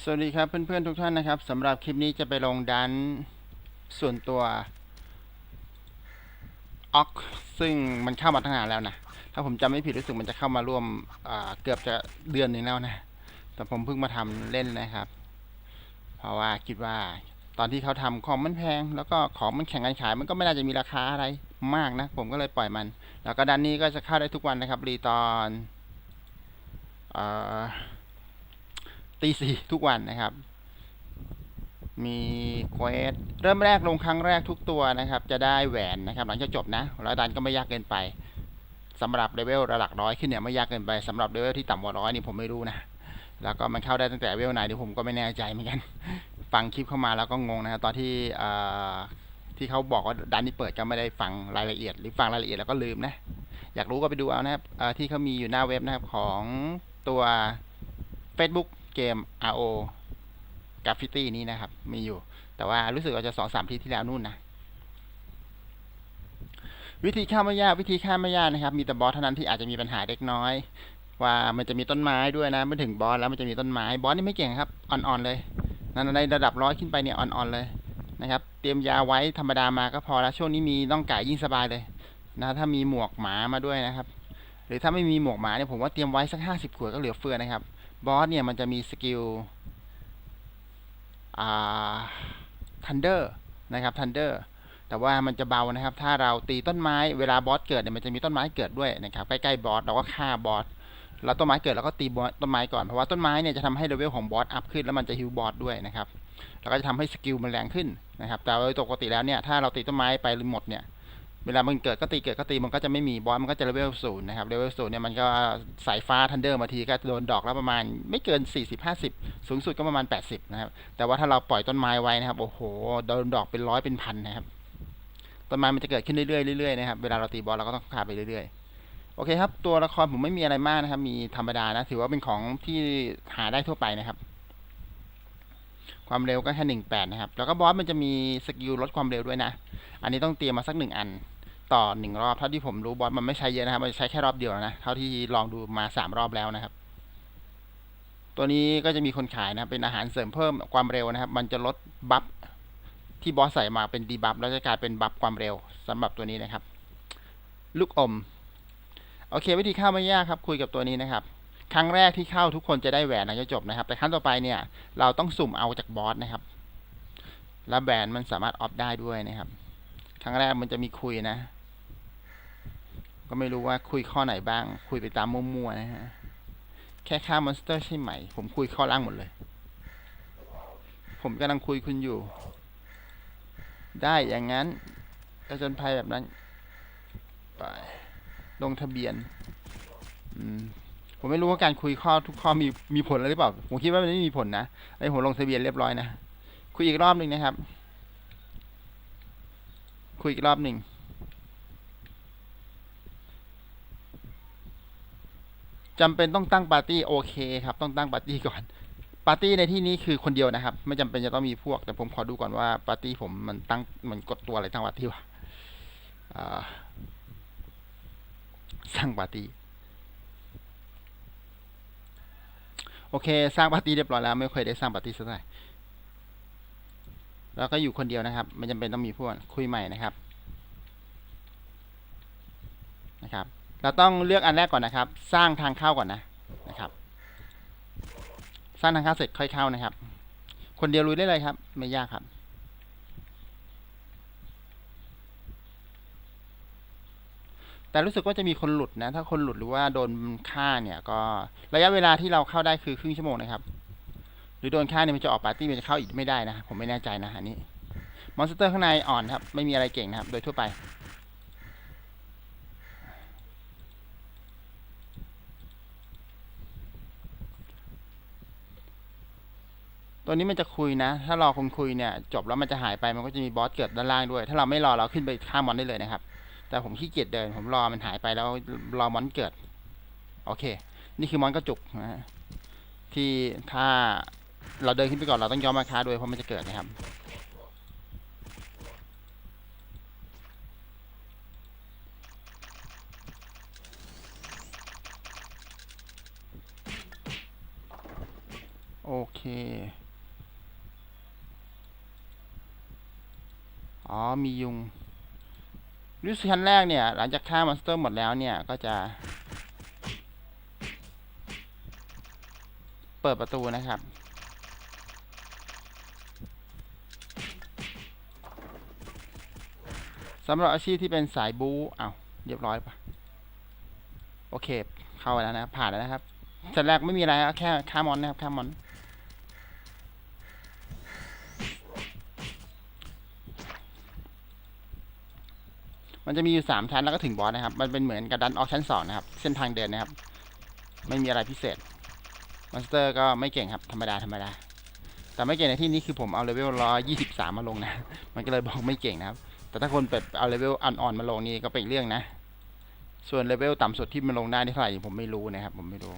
สวัสดีครับเพื่อนๆทุกท่านนะครับสำหรับคลิปนี้จะไปลงดันส่วนตัวออกซึ่งมันเข้ามาตั้งนานแล้วนะ ถ้าผมจำไม่ผิดรู้สึกมันจะเข้ามาร่วมเกือบจะเดือนหนึ่งแล้วนะ แต่ผมเพิ่งมาทำเล่นนะครับ เพราะว่าคิดว่าตอนที่เขาทำของมันแพง แล้วก็ของมันแข่งกันขายมันก็ไม่น่าจะมีราคาอะไรมากนะ ผมก็เลยปล่อยมัน แล้วก็ดันนี้ก็จะเข้าได้ทุกวันนะครับ รีตอนเอ่อ ตีสี่ทุกวันนะครับ มีเควสเริ่มแรกลงครั้งแรกทุกตัวนะครับ จะได้แหวนนะครับ หลังจากจบนะแล้วดันก็ไม่ยากเกินไปสำหรับเลเวลระดับร้อยขึ้นเนี่ยไม่ยากเกินไปสำหรับเลเวลที่ต่ำกว่าร้อยนี่ผมไม่รู้นะแล้วก็มันเข้าได้ตั้งแต่เลเวลไหนเดี๋ยวผมก็ไม่แน่ใจเหมือนกัน ฟังคลิปเข้ามาแล้วก็งงนะครับตอนที่ที่เขาบอกว่าดันนี้เปิดก็ไม่ได้ฟังรายละเอียด หรือฟังรายละเอียดแล้วก็ลืมนะ อยากรู้ก็ไปดูเอานะครับที่เขามีอยู่หน้าเว็บนะครับของตัว Facebook เกม RO Graffiti นี้นะครับ มีอยู่ แต่ว่ารู้สึกว่าจะสองสามทีที่แล้วนู่นนะวิธีฆ่าไม่ยากวิธีฆ่าไม่ยากนะครับ มีแต่บอสเท่านั้นที่อาจจะมีปัญหาเล็กน้อย ว่ามันจะมีต้นไม้ด้วยนะเมื่อถึงบอสแล้วมันจะมีต้นไม้บอสนี่ไม่เก่งครับอ่อนๆเลยนั่นในระดับร้อยขึ้นไปเนี่ยอ่อนๆเลยนะครับ เตรียมยาไว้ธรรมดามาก็พอแล้วช่วงนี้มีน้องไก่ยิ่งสบายเลยนะถ้ามีหมวกหมามาด้วยนะครับ หรือถ้าไม่มีหมวกหมาเนี่ยผมว่าเตรียมไว้สักห้าสิบขวดก็เหลือเฟือนะครับ บอสเนี่ยมันจะมีสกิลอ่าทันเดอร์นะครับทันเดอร์แต่ว่ามันจะเบานะครับ ถ้าเราตีต้นไม้เวลาบอสเกิดเนี่ยมันจะมีต้นไม้เกิดด้วยนะครับใกล้ๆบอสเราก็ฆ่าบอสแล้วต้นไม้เกิดเราก็ตีต้นไม้ก่อนเพราะว่าต้นไม้เนี่ยจะทำให้เลเวลของบอสอัพขึ้นแล้วมันจะฮิวบอสด้วยนะครับแล้วก็จะทำให้สกิลมันแรงขึ้นนะครับแต่โดยปกติแล้วเนี่ยถ้าเราตีต้นไม้ไปหมดเนี่ย เวลามันเกิดก็ตีเกิดก็ตีมันก็จะไม่มีบอสมันก็จะเลเวลศูนย์นะครับเลเวลศูนย์เนี่ยมันก็สายฟ้าทันเดอร์มาทีก็โดนดอกแล้วประมาณไม่เกิน 40 50 สูงสุดก็ประมาณ 80 นะครับ แต่ว่าถ้าเราปล่อยต้นไม้ไว้นะครับ โอ้โห โดนดอกเป็นร้อยเป็นพันนะครับ ต้นไม้มันจะเกิดขึ้นเรื่อยๆเรื่อยๆนะครับ เวลาเราตีบอสเราก็ต้องฆ่าไปเรื่อยๆ โอเคครับ ตัวละครผมไม่มีอะไรมากนะครับ มีธรรมดานะ ถือว่าเป็นของที่หาได้ทั่วไปนะครับ ความเร็วก็แค่หนึ่งแปดนะครับ แล้วก็บอสมันจะมีสกิลลดความเร็วด้วยนะ อันนี้ต้องเตรียมมาสักหนึ่งอัน ต่อหนึ่งรอบ เท่าที่ผมรู้บอสมันไม่ใช้เยอะนะครับ มันใช้แค่รอบเดียวนะ เท่าที่ลองดูมาสามรอบแล้วนะครับ ตัวนี้ก็จะมีคนขายนะ เป็นอาหารเสริมเพิ่มความเร็วนะครับ มันจะลดบัฟที่บอสใส่มาเป็นดีบัฟแล้วจะกลายเป็นบัฟความเร็วสำหรับตัวนี้นะครับ ลูกอม โอเค วิธีเข้าไม่ยากครับ คุยกับตัวนี้นะครับครั้งแรกที่เข้าทุกคนจะได้แหวนนะจะจบนะครับ แต่ครั้งต่อไปเนี่ย เราต้องสุ่มเอาจากบอสนะครับ แล้วแหวนมันสามารถออฟได้ด้วยนะครับ ครั้งแรกมันจะมีคุยนะ ก็ไม่รู้ว่าคุยข้อไหนบ้าง คุยไปตามมั่วๆนะฮะ แค่ฆ่ามอนสเตอร์ใช่ไหม ผมคุยข้อล่างหมดเลย ผมกำลังคุยคุณอยู่ ได้อย่างนั้นก็จนภัยแบบนั้น ไปลงทะเบียน อืมผมไม่รู้ว่าการคุยข้อทุกข้อมีมีผลอะไรหรือเปล่า ผมคิดว่ามันไม่มีผลนะไอ้ผมลงทะเบียนเรียบร้อยนะ คุยอีกรอบหนึ่งนะครับ คุยอีกรอบหนึ่ง จำเป็นต้องตั้งปาร์ตี้โอเคครับ ต้องตั้งปาร์ตี้ก่อน ปาร์ตี้ในที่นี้คือคนเดียวนะครับ ไม่จำเป็นจะต้องมีพวก แต่ผมขอดูก่อนว่าปาร์ตี้ผมมันตั้งมันกดตัวอะไรตั้งปาร์ตี้วะสร้างปาร์ตี้โอเค สร้างปาร์ตี้เรียบร้อยแล้ว ไม่เคยได้สร้างปาร์ตี้สักเท่าไหร่แล้วก็อยู่คนเดียวนะครับ ไม่จำเป็นต้องมีพวกคุยใหม่นะครับ นะครับ เราต้องเลือกอันแรกก่อนนะครับ สร้างทางเข้าก่อนนะนะครับ สร้างทางเข้าเสร็จค่อยเข้านะครับ คนเดียวลุยได้เลยครับ ไม่ยากครับแต่รู้สึกว่าจะมีคนหลุดนะ ถ้าคนหลุดหรือว่าโดนฆ่าเนี่ย ก็ระยะเวลาที่เราเข้าได้คือครึ่งชั่วโมงนะครับ หรือโดนฆ่าเนี่ยมันจะออกปาร์ตี้มันจะเข้าอีกไม่ได้นะ ผมไม่แน่ใจนะอันนี้ มอนสเตอร์ข้างในอ่อนครับ ไม่มีอะไรเก่งนะครับ โดยทั่วไป ตัวนี้มันจะคุยนะ ถ้ารอคนคุยเนี่ย จบแล้วมันจะหายไป มันก็จะมีบอสเกิดด้านล่างด้วย ถ้าเราไม่รอเราขึ้นไปฆ่ามมอนได้เลยนะครับ แต่ผมขี้เกียจเดิน ผมรอมันหายไปแล้วรอมอนเกิด โอเค นี่คือมอนกระจุกนะฮะที่ถ้าเราเดินขึ้นไปก่อนเราต้องย้อมมาค้าด้วยเพราะมันจะเกิดนะครับ โอเค อ๋อมียุงรู้สึกชั้นแรกเนี่ย หลังจากฆ่ามอนสเตอร์หมดแล้วเนี่ย ก็จะ เปิดประตูนะครับ สำหรับอาชีพที่เป็นสายบู๊อ้าเรียบร้อยปะโอเค เข้าแล้วนะ ผ่านแล้วนะครับชั้นแรกไม่มีอะไรแค่ฆ่ามอนนะครับฆ่ามอน มันจะมีอยู่สามชั้นแล้วก็ถึงบอสนะครับ มันเป็นเหมือนกับดันออกชั้นสองนะครับ เส้นทางเดินนะครับ ไม่มีอะไรพิเศษมอนสเตอร์ก็ไม่เก่งครับธรรมดาธรรมดา แต่ไม่เก่งในที่นี้คือผมเอาเลเวลร้อยยี่สิบสามมาลงนะ มันก็เลยบอกไม่เก่งนะครับ แต่ถ้าคนแบบเอาเลเวลอ่อนๆมาลงนี่ก็เป็นเรื่องนะ ส่วนเลเวลต่ำสุดที่มันลงได้นี่เท่าไหร่ผมไม่รู้นะครับ ผมไม่รู้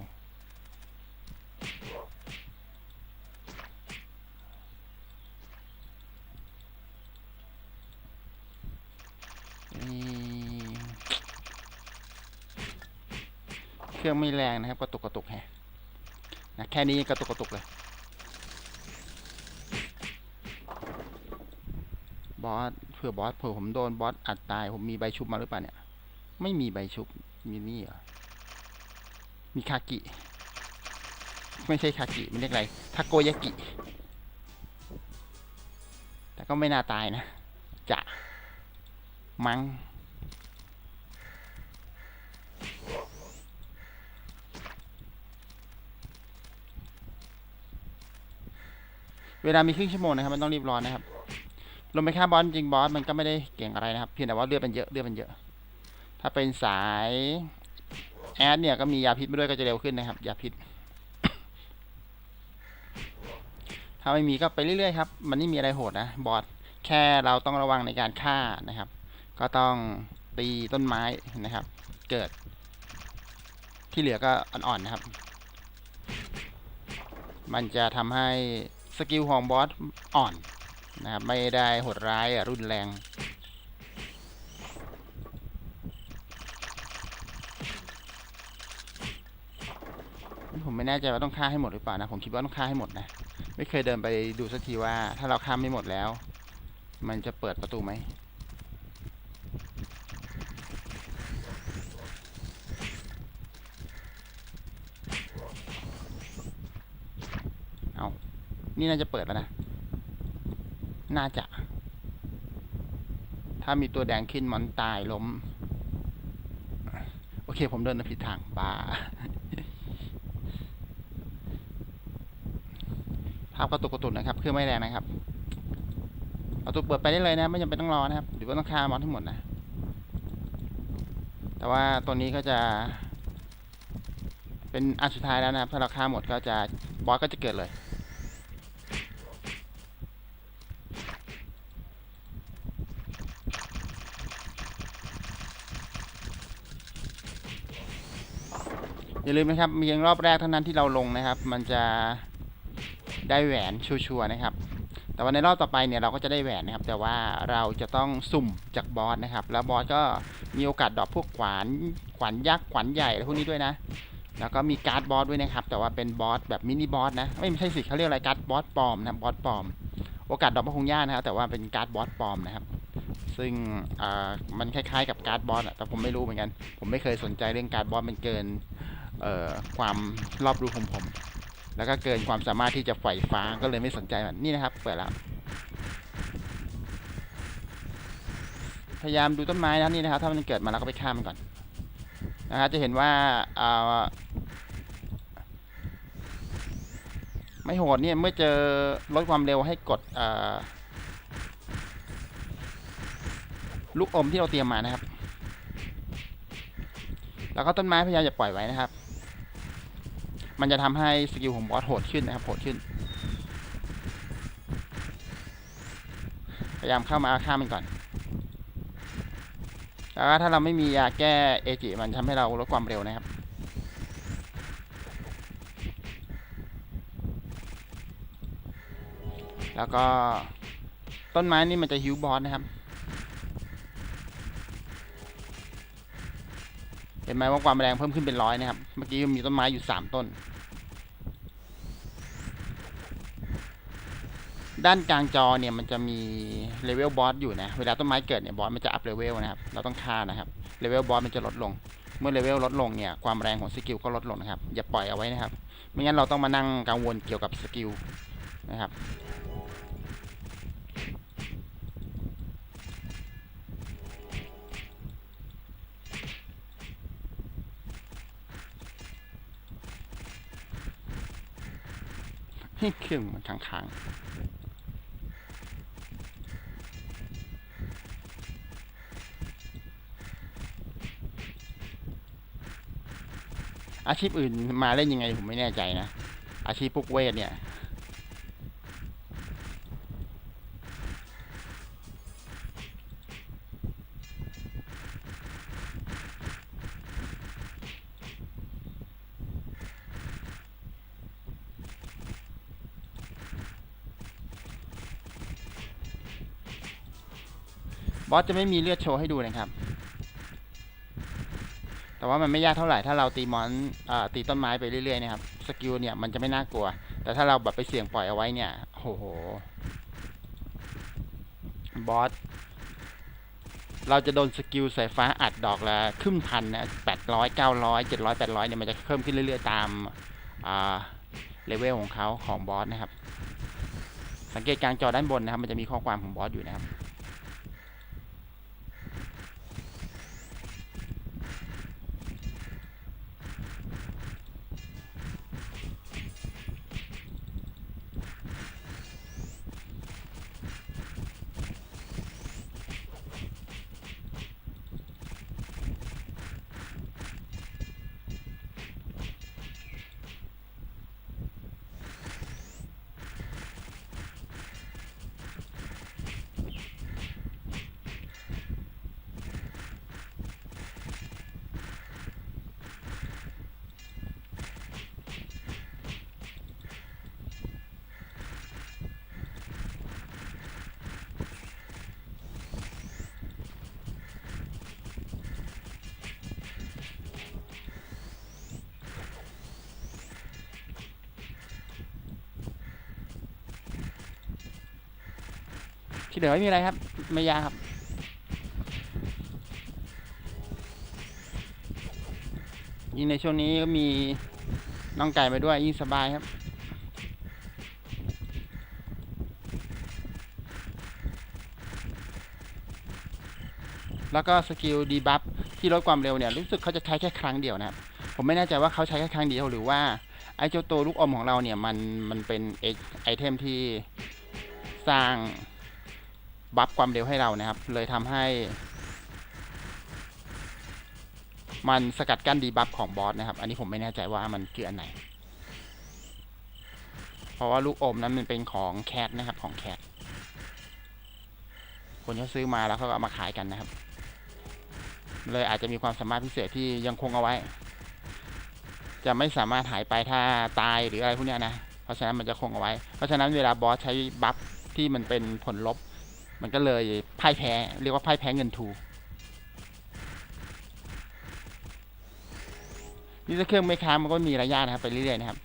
เครื่องไม่แรงนะครับ กระตุกกระตุกแฮะนะแค่นี้กระตุกกระตุกเลย บอสเผื่อบอสเผื่อผมโดนบอสอัดตาย ผมมีใบชุบมาหรือเปล่าเนี่ย ไม่มีใบชุบ มีนี่เหรอ มีคากิ ไม่ใช่คากิ มันเรียกอะไร ทาโกยากิ แต่ก็ไม่น่าตายนะ จะ มัง้งเวลามีครึ่งชั่วโมงนะครับมันต้องรีบร้อนนะครับลงไปฆ่าบอสจริงบอสมันก็ไม่ได้เก่งอะไรนะครับ เพียงแต่ว่าเลือดมันเยอะเลือดมันเยอะ ถ้าเป็นสายแอดเนี่ยก็มียาพิษมาด้วยก็จะเร็วขึ้นนะครับยาพิษ ถ้าไม่มีก็ไปเรื่อยๆครับ มันไม่มีอะไรโหดนะบอสแค่เราต้องระวังในการฆ่านะครับ ก็ต้องตีต้นไม้นะครับ เกิด ที่เหลือก็อ่อนๆนะครับ มันจะทำให้สกิลของบอสอ่อนนะครับ ไม่ได้โหดร้ายรุนแรงผมไม่แน่ใจว่าต้องฆ่าให้หมดหรือเปล่านะ ผมคิดว่าต้องฆ่าให้หมดนะ ไม่เคยเดินไปดูสักทีว่า ถ้าเราฆ่าไม่หมดแล้ว มันจะเปิดประตูไหม เอา นี่น่าจะเปิดแล้วนะ น่าจะ ถ้ามีตัวแดงขึ้นมอนตายล้ม โอเค ผมเดินผิดทางบ้าภาพกระตุกกระตุกนะครับ คือไม่แรงนะครับประตูเปิดไปได้เลยนะ ไม่จำเป็นต้องรอนะครับ หรือว่าต้องฆ่ามอนทั้งหมดนะ แต่ว่าตัวนี้ก็จะ เป็นอันสุดท้ายแล้วนะครับ ถ้าเราฆ่าหมดก็จะบอสก็จะเกิดเลย อย่าลืมนะครับมีเพียงรอบแรกเท่านั้นที่เราลงนะครับ มันจะได้แหวนชัวร์นะครับ แต่ว่าในรอบต่อไปเนี่ยเราก็จะได้แหวนนะครับ แต่ว่าเราจะต้องสุ่มจากบอสนะครับ แล้วบอสก็มีโอกาสดรอปพวกขวานขวานยักษ์ขวานใหญ่อะไรพวกนี้ด้วยนะ แล้วก็มีการ์ดบอสด้วยนะครับ แต่ว่าเป็นบอสแบบมินิบอสนะไม่ใช่สิเขาเรียกอะไรการ์ดบอสปลอมนะบอสปลอม โอกาสดรอปก็คงยากนะครับ แต่ว่าเป็นการ์ดบอสปลอมนะครับซึ่งมันคล้ายๆกับการ์ดบอสแต่ผมไม่รู้เหมือนกัน ผมไม่เคยสนใจเรื่องการ์ดบอสมันเกิน ความรอบรู้ของผม แล้วก็เกินความสามารถที่จะไฟฟ้าก็เลยไม่สนใจมันนี่นะครับ เปิดแล้ว พยายามดูต้นไม้นะนี่นะครับ ถ้ามันเกิดมาแล้วก็ไปฆ่ามันก่อนนะครับจะเห็นว่าอ่าไม่โหดเนี่ยเมื่อเจอลดความเร็วให้กดลูกอมที่เราเตรียมมานะครับ แล้วก็ต้นไม้พยายามอย่าปล่อยไว้นะครับ มันจะทำให้สกิลของบอสโหดขึ้นนะครับโหดขึ้น พยายามเข้ามาฆ่ามันก่อน แล้วถ้าเราไม่มียาแก้เอจิมันทำให้เราลดความเร็วนะครับ แล้วก็ต้นไม้นี่มันจะฮิวบอสนะครับ เห็นไหมว่าความแรงเพิ่มขึ้นเป็นร้อยนะครับ เมื่อกี้มีต้นไม้อยู่สามต้น ด้านกลางจอเนี่ยมันจะมีเลเวลบอสอยู่นะ เวลาต้นไม้เกิดเนี่ยบอสมันจะอัพเลเวลนะครับ เราต้องฆ่านะครับ เลเวลบอสมันจะลดลง เมื่อเลเวลลดลงเนี่ยความแรงของสกิลก็ลดลงนะครับ อย่าปล่อยเอาไว้นะครับ ไม่งั้นเราต้องมานั่งกังวลเกี่ยวกับสกิลนะครับ ให้เครื่องมันค้างอาชีพอื่นมาเล่นยังไงผมไม่แน่ใจนะ อาชีพพวกเวทเนี่ย บอสจะไม่มีเลือดโชว์ให้ดูนะครับ แต่ว่ามันไม่ยากเท่าไหร่ถ้าเราตีมอนอตีต้นไม้ไปเรื่อยๆนะครับ สกิลเนี่ยมันจะไม่น่ากลัว แต่ถ้าเราแบบไปเสี่ยงปล่อยเอาไว้เนี่ย โอ้โห บอส เราจะโดนสกิลสายฟ้าอัดดอกละครึ่งพันนะแปดร้อยเก้าร้อยเจ็ดร้อยแปดร้อยเนี่ยมันจะเพิ่มขึ้นเรื่อยๆตามเลเวลของเขาของบอสนะครับ สังเกตกลางจอด้านบนนะครับ มันจะมีข้อความของบอสอยู่นะครับ ที่เหลือไม่มีอะไรครับ ไม่ยากครับ ยิ่งในช่วงนี้ก็มีน้องไก่มาด้วยยิ่งสบายครับแล้วก็สกิลดีบัฟที่ลดความเร็วเนี่ยรู้สึกเขาจะใช้แค่ครั้งเดียวนะครับผมไม่แน่ใจว่าเขาใช้แค่ครั้งเดียวหรือว่าไอ้เจ้าตัวลูกอมของเราเนี่ยมันมันเป็นไอเทมที่สร้าง บัฟความเร็วให้เรานะครับ เลยทำให้ มันสกัดกั้นดีบัฟของบอสนะครับ อันนี้ผมไม่แน่ใจว่ามันคืออันไหน เพราะว่าลูกอมนั้นมันเป็นของแคทนะครับของแคทคนเขาซื้อมาแล้วเขาก็เอามาขายกันนะครับ เลยอาจจะมีความสามารถพิเศษที่ยังคงเอาไว้ จะไม่สามารถหายไปถ้าตายหรืออะไรพวกนี้นะ เพราะฉะนั้นมันจะคงเอาไว้ เพราะฉะนั้นเวลาบอสใช้บัฟที่มันเป็นผลลบ มันก็เลยพ่ายแพ้ เรียกว่าพ่ายแพ้เงินทูนี่จะเครื่องไม่ค้ามันก็มีระยะนะครับ ไปเรื่อยๆนะครับ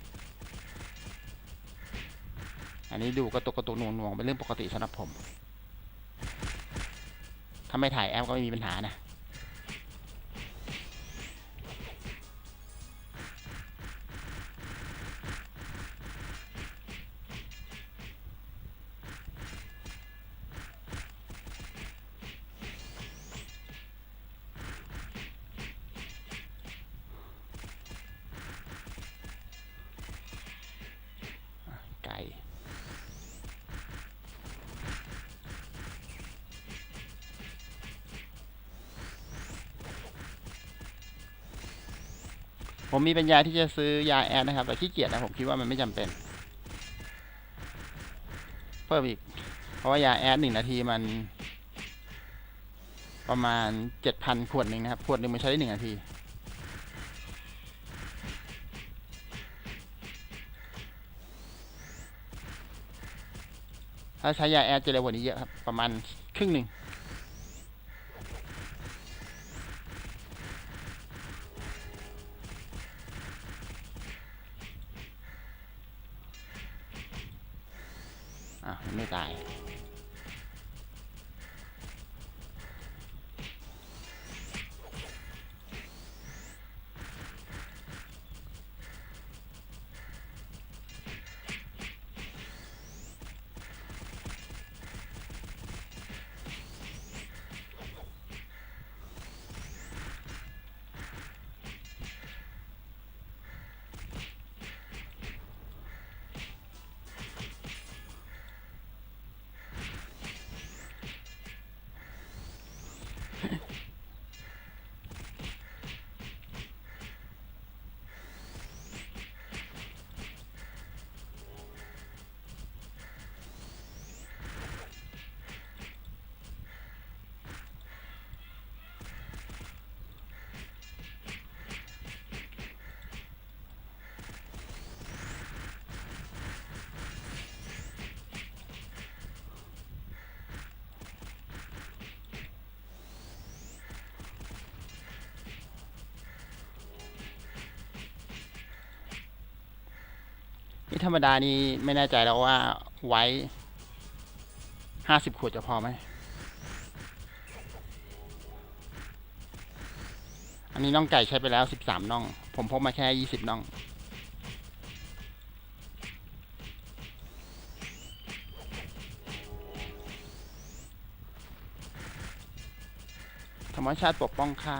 อันนี้ดูกระตุกกระตุกนวงหน่วงๆเป็นเรื่องปกติสำหรับผม ถ้าไม่ถ่ายแอปก็ไม่มีปัญหานะ ผมมีปัญญาที่จะซื้อยาแอดนะครับ แต่ขี้เกียจนะผมคิดว่ามันไม่จำเป็น เพิ่มอีก เพราะว่ายาแอดหนึ่งนาทีมัน ประมาณเจ็ดพันขวดหนึ่งนะครับ ขวดหนึ่งมันใช้ได้หนึ่งนาทีถ้าใช้ยาแอดจะเร็วกว่านี้เยอะครับ ประมาณครึ่งหนึ่ง อะมัน ไม่ตาย นี่ธรรมดานี่ไม่แน่ใจแล้วว่าไว้ห้าสิบขวดจะพอไหม อันนี้น่องไก่ใช้ไปแล้วสิบสามน่อง ผมพกมาแค่ยี่สิบน่อง ธรรมชาติปกป้องข้า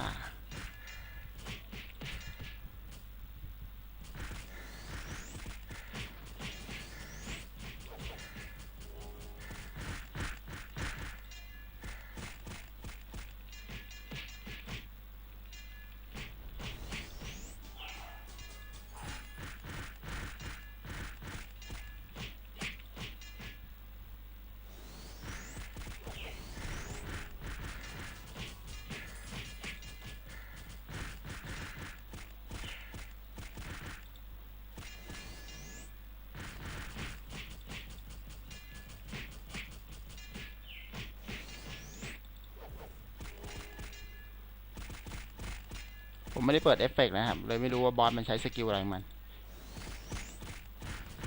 ผมไม่ได้เปิดเอฟเฟกต์นะครับ เลยไม่รู้ว่าบอสมันใช้สกิลอะไรของมัน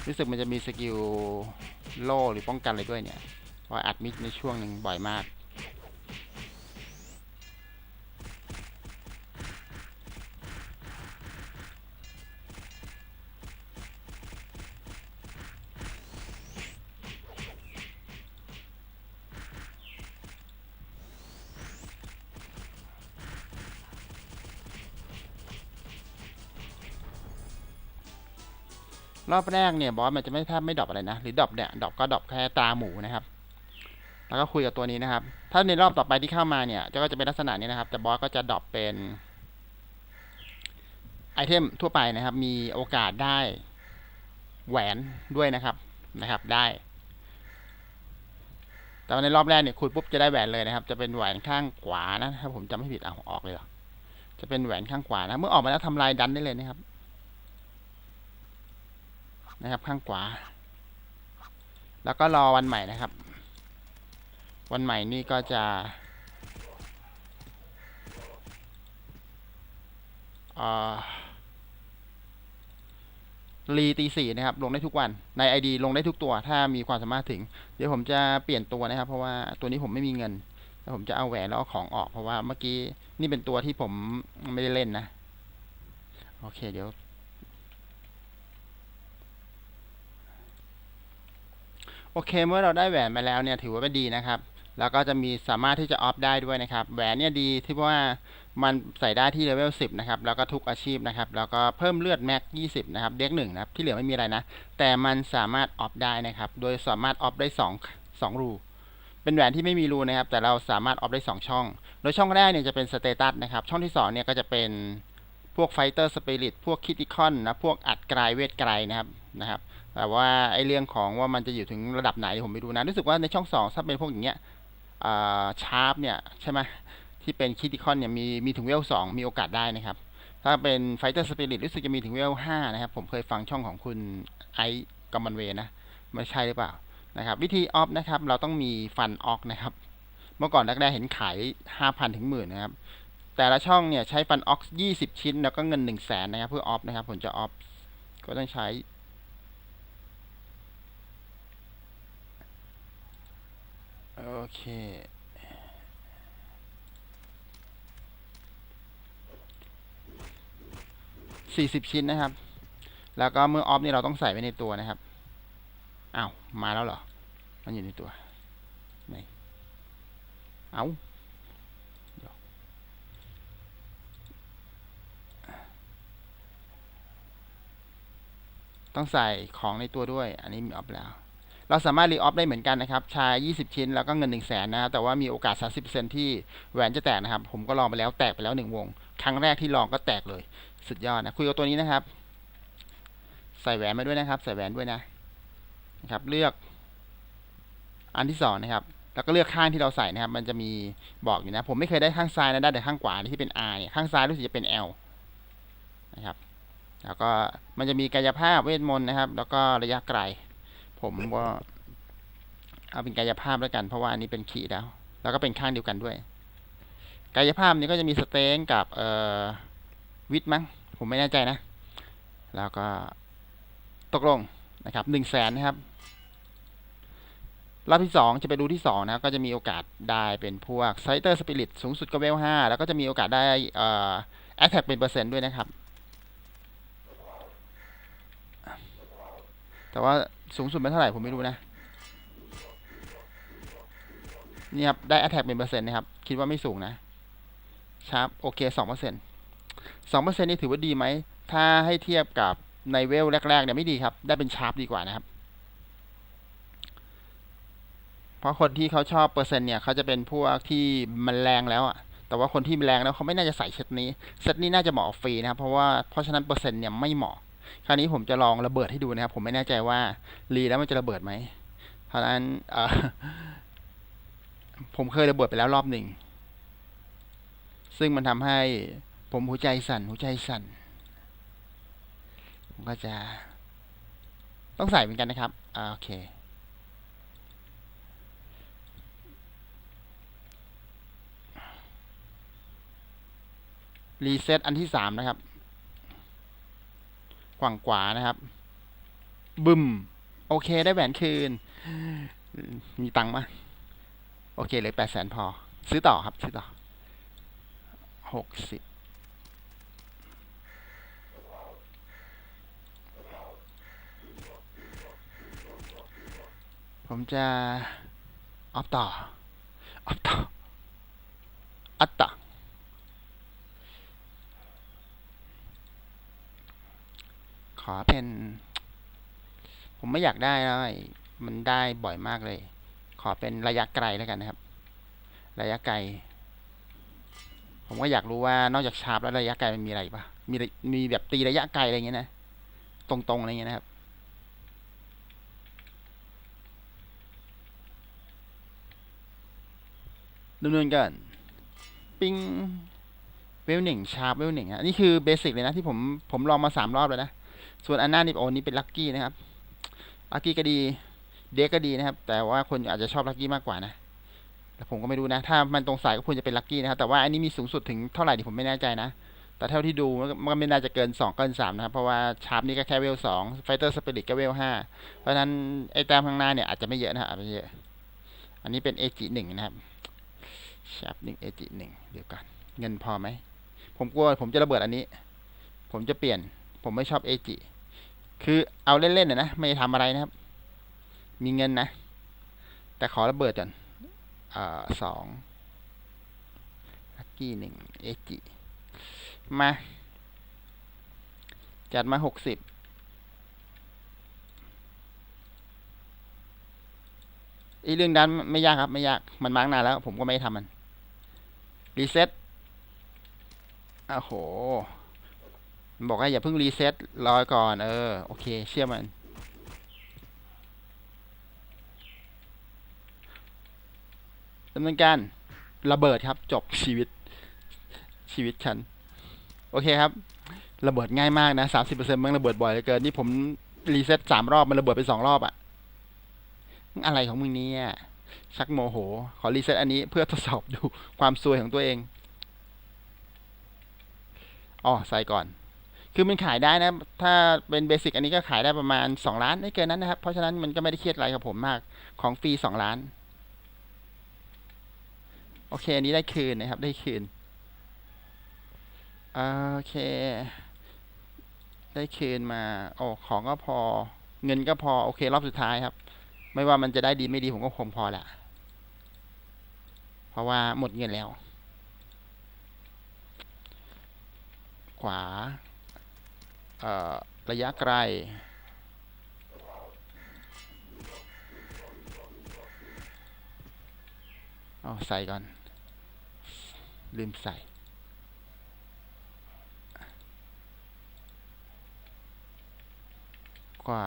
รู้สึกมันจะมีสกิลโล่หรือป้องกันอะไรด้วยเนี่ยเพราะอัดมิดในช่วงหนึ่งบ่อยมาก รอบแรกเนี่ยบอสมันจะไม่แทบไม่ดรอปอะไรนะ หรือดรอปเนี่ยดรอปก็ดรอปแค่ตาหมูนะครับ แล้วก็คุยกับตัวนี้นะครับ ถ้าในรอบต่อไปที่เข้ามาเนี่ยก็จะเป็นลักษณะนี้นะครับ แต่บอสก็จะดรอปเป็นไอเทมทั่วไปนะครับ มีโอกาสได้แหวนด้วยนะครับนะครับได้ แต่ในรอบแรกเนี่ยคุยปุ๊บจะได้แหวนเลยนะครับ จะเป็นแหวนข้างขวานะถ้าผมจำไม่ผิดเอาออกเลยหรอจะเป็นแหวนข้างขวานะ เมื่อออกมาแล้วทำลายดันได้เลยนะครับ นะครับ ข้างขวา แล้วก็รอวันใหม่นะครับ วันใหม่นี่ก็จะรีตีสี่นะครับ ลงได้ทุกวันใน ID ลงได้ทุกตัว ถ้ามีความสามารถถึง เดี๋ยวผมจะเปลี่ยนตัวนะครับ เพราะว่าตัวนี้ผมไม่มีเงินแล้วผมจะเอาแหวนแล้วเอาของออกเพราะว่าเมื่อกี้นี่เป็นตัวที่ผมไม่ได้เล่นนะ โอเค เดี๋ยว โอเคเมื่อเราได้แหวนมาแล้วเนี่ยถือว่าเป็นดีนะครับ แล้วก็จะมีสามารถที่จะออฟได้ด้วยนะครับ แหวนเนี่ยดีที่ว่ามันใส่ได้ที่เลเวล10 นะครับ แล้วก็ทุกอาชีพนะครับ แล้วก็เพิ่มเลือดแม็ก 20 นะครับ เด็กหนึ่งนะครับ ที่เหลือไม่มีอะไรนะ แต่มันสามารถออฟได้นะครับ โดยสามารถออฟได้ 2 2 รู เป็นแหวนที่ไม่มีรูนะครับ แต่เราสามารถออฟได้ 2 ช่อง โดยช่องแรกเนี่ยจะเป็นสเตตัสนะครับ ช่องที่ 2 เนี่ยก็จะเป็นพวกไฟเตอร์สปิริต พวกคิติคอนนะ พวกอัดกลายเวทไกลนะครับ นะครับ แต่ว่าไอเรื่องของว่ามันจะอยู่ถึงระดับไหนผมไม่รู้นะ รู้สึกว่าในช่องสองถ้าเป็นพวกอย่างเงี้ยชาร์ปเนี่ยใช่ไหมที่เป็นคิติคอนเนี่ยมีมีถึงเวลสองมีโอกาสได้นะครับ ถ้าเป็นไฟเตอร์สปิริตรู้สึกจะมีถึงเวลห้านะครับ ผมเคยฟังช่องของคุณไอกัมมันเวนะไม่ใช่หรือเปล่านะครับ วิธีออฟนะครับ เราต้องมีฟันออกนะครับ เมื่อก่อนแรกๆเห็นขายห้าพันถึงหมื่นนะครับ แต่ละช่องเนี่ยใช้ฟันออกยี่สิบชิ้น แล้วก็เงินหนึ่งแสนนะครับ เพื่อออฟนะครับ ผมจะออฟก็ต้องใช้ โอเค สี่สิบชิ้นนะครับ แล้วก็มือออฟนี่เราต้องใส่ไว้ในตัวนะครับ อ้าว มาแล้วเหรอ มันอยู่ในตัว ไหน เอาต้องใส่ของในตัวด้วย อันนี้มีออฟแล้ว เราสามารถรีออฟได้เหมือนกันนะครับชาย 20 ชิ้นแล้วก็เงิน 1 0 0 0 0แสนนะครับแต่ว่ามีโอกาส 30%ที่แหวนจะแตกนะครับ ผมก็ลองไปแล้วแตกไปแล้ว 1 วง ครั้งแรกที่ลองก็แตกเลย สุดยอดนะคุยกับตัวนี้นะครับ ใส่แหวนมาด้วยนะครับ ใส่แหวนด้วยนะนะครับ เลือกอันที่สองนะครับแล้วก็เลือกข้างที่เราใส่นะครับ มันจะมีบอกอยู่นะ ผมไม่เคยได้ข้างซ้ายนะได้แต่ข้างขวาที่เป็น R เนี่ยข้างซ้ายรู้สึกจะเป็น L นะครับ แล้วก็มันจะมีกายภาพเวทมนต์นะครับ แล้วก็ระยะไกล ผมก็เอาเป็นกายภาพแล้วกัน เพราะว่าอันนี้เป็นขีดแล้ว แล้วก็เป็นข้างเดียวกันด้วย กายภาพนี้ก็จะมีสเต็งกับเอ่อวิทมั้งผมไม่แน่ใจนะ แล้วก็ตกลงนะครับหนึ่งแสนนะครับรอบที่สองจะไปดูที่สองนะก็จะมีโอกาสได้เป็นพวกไซเตอร์สปิริตสูงสุดก็เวลห้าแล้วก็จะมีโอกาสได้เอ่อแอคแท็กเป็นเปอร์เซ็นต์ด้วยนะครับ แต่ว่า สูงสุดเป็นเท่าไหร่ผมไม่รู้นะ นี่ครับ ได้ attack เป็นเปอร์เซ็นต์นะครับ คิดว่าไม่สูงนะ ชาร์ปโอเคสองเปอร์เซ็นต์สองเปอร์เซ็นต์นี่ถือว่าดีไหม ถ้าให้เทียบกับในเวลแรกๆเนี่ยไม่ดีครับ ได้เป็นชาร์ปดีกว่านะครับ เพราะคนที่เขาชอบเปอร์เซ็นต์เนี่ยเขาจะเป็นพวกที่มันแรงแล้วอะแต่ว่าคนที่มันแรงแล้วเขาไม่น่าจะใส่เซตนี้ เซตนี้น่าจะเหมาะฟรีนะครับ เพราะว่าเพราะฉะนั้นเปอร์เซ็นต์เนี่ยไม่เหมาะ คราวนี้ผมจะลองระเบิดให้ดูนะครับ ผมไม่แน่ใจว่ารีแล้วมันจะระเบิดไหมเพราะฉะนั้นผมเคยระเบิดไปแล้วรอบหนึ่ง ซึ่งมันทำให้ผมหัวใจสั่น หัวใจสั่น ผมก็จะ ต้องใส่เหมือนกันนะครับอโอเค รีเซ็ตอันที่สามนะครับ ขวางขวานะครับ บึมโอเคได้แหวนคืน มีตังค์มาโอเคเลยแปดแสนพอ ซื้อต่อครับ ซื้อต่อหกสิบผมจะออฟต่อออฟต่ออัตต่อ ขอเป็น ผมไม่อยากได้แล้วไอมันได้บ่อยมากเลย ขอเป็นระยะไกลแล้วกันนะครับ ระยะไกล ผมก็อยากรู้ว่านอกจากชาร์ปแล้วระยะไกลมันมีอะไรปะมีมีแบบตีระยะไกลอะไรเงี้ยนะตรงๆอะไรเงี้ยนะครับดำเนินการปิ้งเวลหนึ่งชาร์ปเวลหนึ่งอะนี่คือเบสิกเลยนะที่ผมผมลองมาสามรอบแล้วนะ ส่วนอันหน้านี่โอ้นี่เป็นลัคกี้นะครับลัคกี้ก็ดี เด็กก็ดีนะครับ แต่ว่าคนอาจจะชอบลัคกี้มากกว่านะแต่ผมก็ไม่รู้นะ ถ้ามันตรงสายก็ควรจะเป็นลัคกี้นะครับ แต่ว่าอันนี้มีสูงสุดถึงเท่าไหร่ที่ผมไม่แน่ใจนะ แต่เท่าที่ดูมันก็ไม่น่าจะเกินสองเกินสามนะครับ เพราะว่าชาร์ปนี่ก็แค่เวลสองไฟเตอร์สปิริตก็เวลห้าเพราะฉะนั้นไอ้แต้มข้างหน้าเนี่ยอาจจะไม่เยอะนะครับอาจจะเยอะ อันนี้เป็นเอจิหนึ่งนะครับชาร์ปหนึ่งเอจิหนึ่งเดียวก่อนเงินพอไหม ผมกลัวผมจะระเบิดอันนี้ ผมจะเปลี่ยน ผมไม่ชอบเอจิ คือเอาเล่นๆนะนะไม่ทำอะไรนะครับ มีเงินนะ แต่ขอระเบิดก่อนอ่าสองลักกี้หนึ่งเอจิมา จัดมาหกสิบอีเรื่องดันไม่ยากครับ ไม่ยาก มันมาร์กนานแล้ว ผมก็ไม่ทำมัน รีเซ็ตอ้าโหมัน บอกว่าอย่าเพิ่งรีเซ็ตรอก่อน เออ โอเค เชื่อมัน ดำเนินการ ระเบิดครับ จบชีวิต ชีวิตฉัน โอเคครับ ระเบิดง่ายมากนะสามสิบเปอร์เซ็นต์มันระเบิดบ่อยเหลือเกิน นี่ผมรีเซ็ตสามรอบ มันระเบิดไปสองรอบอะอะไรของมึงเนี่ย ชักโมโห ขอรีเซ็ตอันนี้เพื่อทดสอบดูความซวยของตัวเองอ๋อใส่ก่อน คือมันขายได้นะ ถ้าเป็นเบสิกอันนี้ก็ขายได้ประมาณสองล้านไม่เกินนั้นนะครับ เพราะฉะนั้นมันก็ไม่ได้เครียดอะไรกับผมมาก ของฟรีสองล้าน โอเค อันนี้ได้คืนนะครับ ได้คืน โอเค ได้คืนมา โอ้ของก็พอ เงินก็พอ โอเค รอบสุดท้ายครับ ไม่ว่ามันจะได้ดีไม่ดีผมก็คงพอละเพราะว่าหมดเงินแล้ว ขวา ระยะไกล เอาใส่ก่อน ลืมใส่ขวา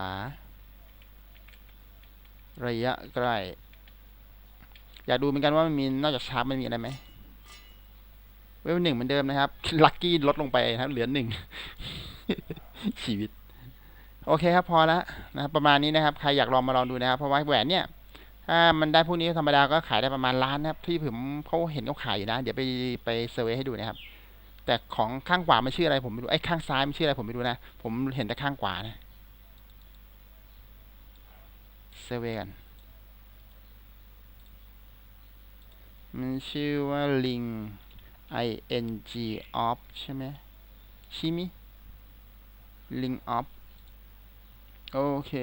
ระยะใกล อยากดูเหมือนกันว่ามันมีนอกจากชาร์ปมันมีอะไรไหมเวลหนึ่งเหมือนเดิมนะครับ ลัคกี้ลดลงไปนะครับ เหลือหนึ่ง ชีวิต โอเคครับพอแล้วนะครับประมาณนี้นะครับ ใครอยากลองมาลองดูนะครับ เพราะว่าแหวนเนี่ยถ้ามันได้พวกนี้ธรรมดาก็ขายได้ประมาณล้านนะครับ ที่ผมเขาเห็นเขาขายอยู่นะ เดี๋ยวไปไปเซอร์เวยให้ดูนะครับ แต่ของข้างขวามันชื่ออะไรผมไม่รู้ไอ้ข้างซ้ายมันชื่ออะไรผมไม่รู้นะ ผมเห็นแต่ข้างขวานะเซเวยกันมันชื่อว่าลิง i n g off ใช่ไหมชิมิ ลิง off โอเค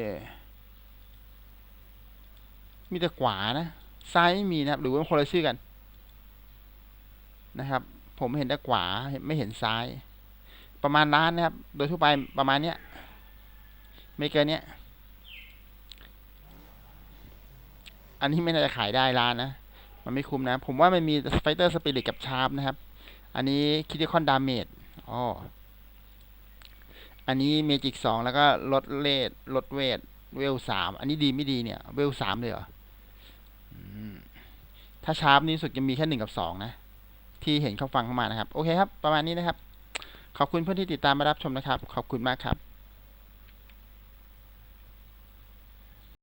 มีแต่ขวานะซ้ายมีนะครับ หรือว่าคนละชื่อกัน นะครับ ผมเห็นแต่ขวาไม่เห็นซ้าย ประมาณล้านนะครับ โดยทั่วไปประมาณเนี้ย ไม่เกินเนี้ย อันนี้ไม่น่าจะขายได้ล้านนะ มันไม่คุ้มนะ ผมว่ามันมีไฟเตอร์สปิริตกับชาร์ปนะครับ อันนี้คิติคอนดาเมจอ๋อ อันนี้เมจิกสองแล้วก็ลดเลทลดเวทเวลสามอันนี้ดีไม่ดีเนี่ย เวลสามเลยเหรอถ้าชาร์ปนี้สุดจะมีแค่หนึ่งกับสองนะ ที่เห็นเขาฟังเข้ามานะครับ โอเคครับ ประมาณนี้นะครับ ขอบคุณเพื่อนที่ติดตามมารับชมนะครับ ขอบคุณมากครับ